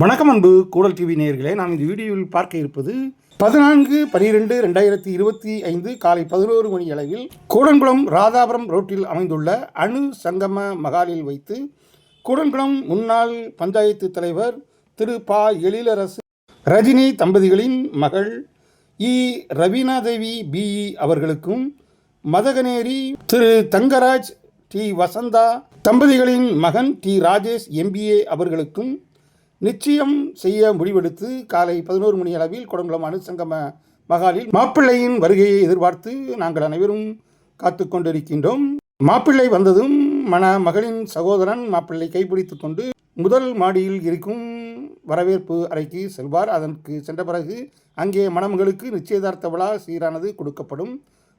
வணக்கம் அன்பு கூடல் டிவி நேயர்களே. நாம் இந்த வீடியோவில் பார்க்க இருப்பது பதினான்கு பனிரெண்டு ரெண்டாயிரத்தி இருபத்தி ஐந்து காலை பதினோரு மணி அளவில் கூடன்குளம் ராதாபுரம் ரோட்டில் அமைந்துள்ள அணு சங்கம மகாலில் வைத்து கூடன்குளம் முன்னாள் பஞ்சாயத்து தலைவர் திரு பா. எழிலரசு ரஜினி தம்பதிகளின் மகள் இ. ரவீனாதேவி பிஇ அவர்களுக்கும் மதகனேரி திரு. தங்கராஜ் டி. வசந்தா தம்பதிகளின் மகன் டி. ராஜேஷ் எம்பிஏ அவர்களுக்கும் நிச்சயம் செய்ய முடிவெடுத்து காலை பதினோரு மணி அளவில் குடங்குளம் அணுசங்கம மகாலில் மாப்பிள்ளையின் வருகையை எதிர்பார்த்து நாங்கள் அனைவரும் காத்து கொண்டிருக்கின்றோம். மாப்பிள்ளை வந்ததும் மண மகளின் சகோதரன் மாப்பிள்ளை கைப்பிடித்து கொண்டு முதல் மாடியில் இருக்கும் வரவேற்பு அறைக்கு செல்வார். அதற்கு சென்ற பிறகு அங்கே மணமகளுக்கு நிச்சயதார்த்த விழா சீரானது கொடுக்கப்படும்.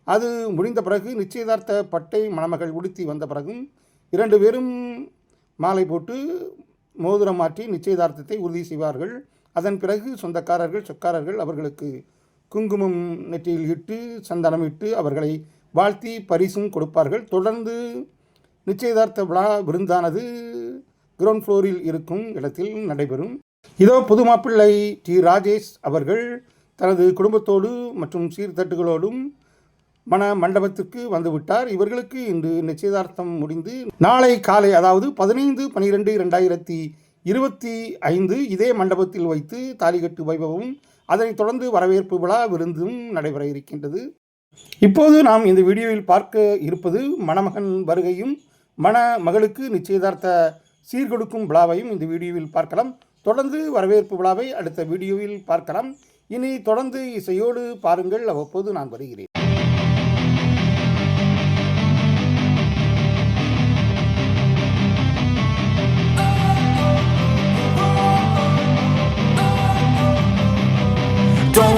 அது முடிந்த பிறகு நிச்சயதார்த்த பட்டை மணமகள் உடுத்தி வந்த பிறகும் இரண்டு பேரும் மாலை போட்டு மோதிரம் மாற்றி நிச்சயதார்த்தத்தை உறுதி செய்வார்கள். அதன் பிறகு சொந்தக்காரர்கள் சொக்காரர்கள் அவர்களுக்கு குங்குமம் நெற்றியில் இட்டு சந்தனம் இட்டு அவர்களை வாழ்த்தி பரிசும் கொடுப்பார்கள். தொடர்ந்து நிச்சயதார்த்த விழா விருந்தானது கிரவுண்ட் ஃப்ளோரில் இருக்கும் இடத்தில் நடைபெறும். இதோ புது மாப்பிள்ளை டி. ராஜேஷ் அவர்கள் தனது குடும்பத்தோடு மற்றும் சீர்தட்டுகளோடும் மண மண்டபத்திற்கு வந்துவிட்டார். இவர்களுக்கு இன்று நிச்சயதார்த்தம் முடிந்து நாளை காலை அதாவது பதினைந்து பனிரெண்டு இரண்டாயிரத்தி இருபத்தி ஐந்து இதே மண்டபத்தில் வைத்து தாலிகட்டு வைபவம் அதனைத் தொடர்ந்து வரவேற்பு விழா விருந்தும் நடைபெற இருக்கின்றது. இப்போது நாம் இந்த வீடியோவில் பார்க்க இருப்பது மணமகன் வருகையும் மண மகளுக்கு நிச்சயதார்த்த சீர்கொடுக்கும் விழாவையும் இந்த வீடியோவில் பார்க்கலாம். தொடர்ந்து வரவேற்பு விழாவை அடுத்த வீடியோவில் பார்க்கலாம். இனி தொடர்ந்து இசையோடு பாருங்கள். அவ்வப்போது நான் வருகிறேன்.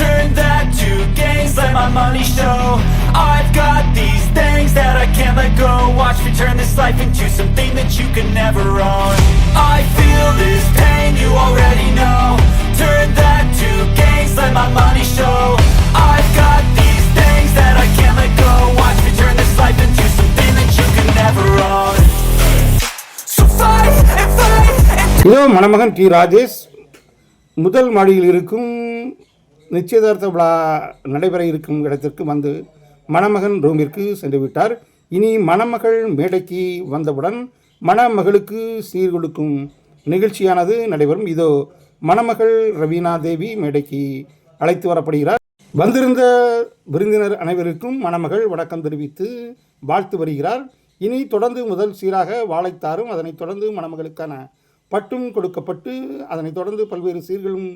Turn that to gains, let my money show I've got these things that I can't let go Watch me turn this life into something that you can never own I feel this pain, you already know Turn that to gains, let my money show I've got these things that I can't let go Watch me turn this life into something that you can never own So fight and fight and இதோ மணமகன் D Rajesh முதல் மாடியில் இருக்கும் நிச்சயதார்த்த விழா நடைபெற இருக்கும் இடத்திற்கு வந்து மணமகன் ரூமிற்கு சென்று விட்டார். இனி மணமகள் மேடைக்கு வந்தவுடன் மணமகளுக்கு சீர்கொடுக்கும் நிகழ்ச்சியானது நடைபெறும். இதோ மணமகள் ரவீனா தேவி மேடைக்கு அழைத்து வரப்படுகிறார். வந்திருந்த விருந்தினர் அனைவருக்கும் மணமகள் வணக்கம் தெரிவித்து வாழ்த்து வருகிறார். இனி தொடர்ந்து முதல் சீராக வாழைத்தாரும் அதனைத் தொடர்ந்து மணமகளுக்கான பட்டும் கொடுக்கப்பட்டு அதனைத் தொடர்ந்து பல்வேறு சீர்களும்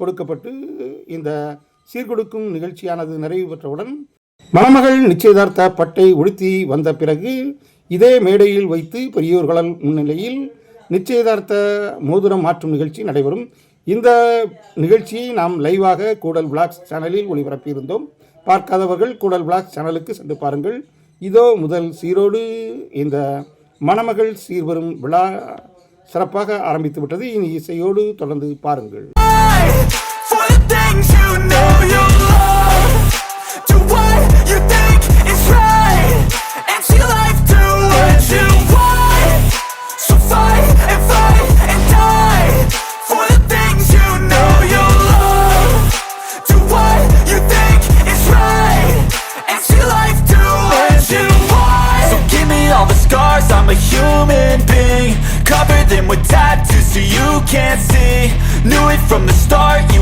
கொடுக்கப்பட்டு இந்த சீர்கொடுக்கும் நிகழ்ச்சியானது நிறைவு பெற்றவுடன் மணமகள் நிச்சயதார்த்த பட்டை உடுத்தி வந்த பிறகு இதே மேடையில் வைத்து பெரியோர்களால் முன்னிலையில் நிச்சயதார்த்த மோதிரம் மாற்றும் நிகழ்ச்சி நடைபெறும். இந்த நிகழ்ச்சியை நாம் லைவாக கூடல் பிளாக்ஸ் சேனலில் ஒளிபரப்பியிருந்தோம். பார்க்காதவர்கள் கூடல் பிளாக்ஸ் சேனலுக்கு சென்று பாருங்கள். இதோ முதல் சீரோடு. இந்த மணமகள் சீர்வரும் விழா சிறப்பாக ஆரம்பித்து விட்டது. இனி இசையோடு தொடர்ந்து பாருங்கள்.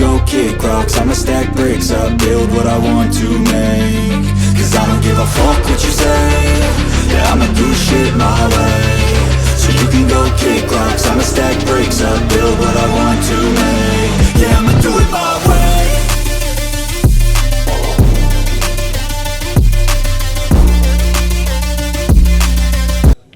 So go kick rocks I'ma stack bricks up, build what I want to make Cause I don't give a fuck what you say Yeah, I'ma do shit my way So you can go kick rocks I'ma stack bricks up, build what I want to make Yeah, I'ma do it my way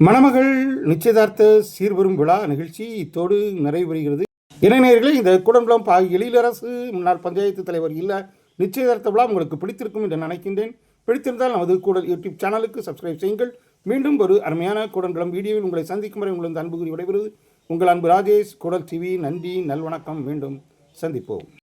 மணமகள் நிச்சயதார்த்த சீர்வரும் விழா நிகழ்ச்சி இத்தோடு நிறைவு பெறுகிறது இளைஞர்களே இந்த கூடங்குளம் பா எழிலரசு முன்னாள் பஞ்சாயத்து தலைவர் இல்லை நிச்சயதார்த்த விழா உங்களுக்கு பிடித்திருக்கும் என்று நினைக்கின்றேன். பிடித்திருந்தால் நமது கூடல் யூடியூப் சேனலுக்கு சப்ஸ்கிரைப் செய்யுங்கள். மீண்டும் ஒரு அருமையான கூடங்குளம் வீடியோவில் உங்களை சந்திக்கும் வரை உங்களது அன்பு கூறி விடைபெறுவது உங்கள் அன்பு ராஜேஷ் கூடல் டிவி நன்றி நல்வணக்கம். மீண்டும் சந்திப்போம்.